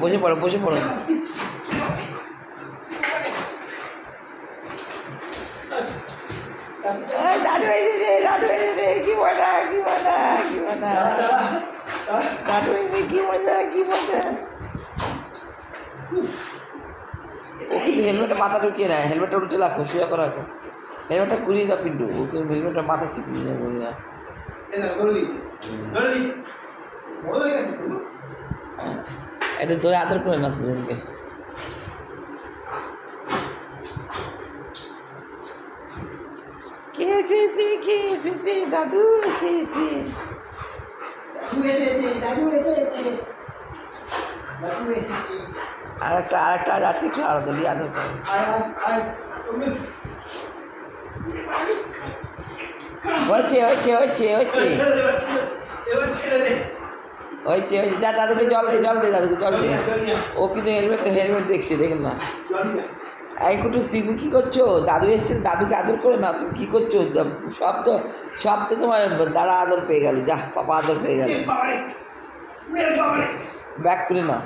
বসে পড়ো বসে পড়ো। এই দাদু এসেছে দাদু এসেছে কি মজা কি মজা কি মজা। দাদু এসেছে কি মজা কি মজা। কিন্তু হেলমেটটা মাথা ঢুকিয়ে নেয় হেলমেটটা উল্টে রাখো শুয়ে করে রাখো হেলমেটটা ঘুরিয়ে দাও পিন্টু। হেলমেটটা মাথা চিপিয়ে দেয় ঘুরিয়ে এটা ধরে আদর করে না সুজনকে কে এসেছে দাদু এসেছে। আর একটা আর একটা যাচ্ছে, একটু আলাদা দিয়ে আদর করে। হচ্ছে হচ্ছে হচ্ছে হচ্ছে হচ্ছে হচ্ছে যা দাদুকে জল দে জল দে দাদুকে, জল দে। ও কিন্তু হেলমেট হেলমেট দেখছে, দেখেন না। এই কুটুস তুমি কী করছ? দাদু এসছে, দাদুকে আদর করে না তুমি কী করছ? সব তো সব তো তোমার দাদা আদর পেয়ে গেল, যা, পাপা আদর পেয়ে গেল। ব্যাক করে নাও।